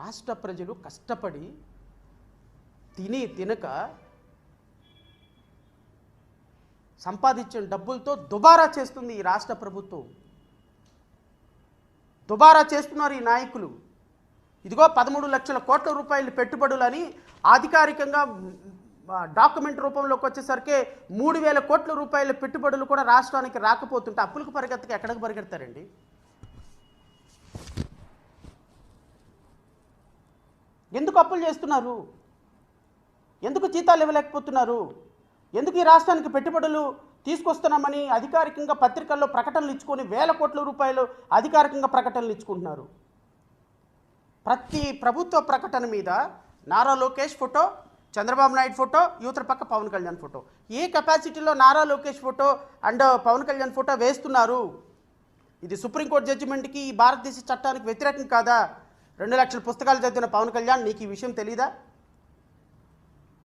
రాష్ట్ర ప్రజలు కష్టపడి తిని తినక సంపాదించిన డబ్బులతో దుబారా చేస్తుంది ఈ రాష్ట్ర ప్రభుత్వం. దుబారా చేస్తున్నారు ఈ నాయకులు. ఇదిగో పదమూడు లక్షల కోట్ల రూపాయలు పెట్టుబడులని అధికారికంగా డాక్యుమెంట్ రూపంలోకి వచ్చేసరికి మూడు వేల కోట్ల రూపాయల పెట్టుబడులు కూడా రాష్ట్రానికి రాకపోతుంటే అప్పులకు పరిగెత్తక ఎక్కడికి పరిగెడతారండి? ఎందుకు అప్పులు చేస్తున్నారు? ఎందుకు జీతాలు ఇవ్వలేకపోతున్నారు? ఎందుకు ఈ రాష్ట్రానికి పెట్టుబడులు తీసుకొస్తున్నామని అధికారికంగా పత్రికల్లో ప్రకటనలు ఇచ్చుకొని వేల కోట్ల రూపాయలు అధికారికంగా ప్రకటనలు ఇచ్చుకుంటున్నారు? ప్రతి ప్రభుత్వ ప్రకటన మీద నారా లోకేష్ ఫోటో చంద్రబాబు నాయుడు ఫోటో యువతల పక్క పవన్ కళ్యాణ్ ఫోటో. ఏ కెపాసిటీలో Nara Lokesh photo and Pawan Kalyan photo వేస్తున్నారు? ఇది సుప్రీంకోర్టు జడ్జిమెంట్కి ఈ భారతదేశ చట్టానికి వ్యతిరేకం కాదా? రెండు లక్షల పుస్తకాలు చదివిన పవన్ కళ్యాణ్ నీకు ఈ విషయం తెలీదా?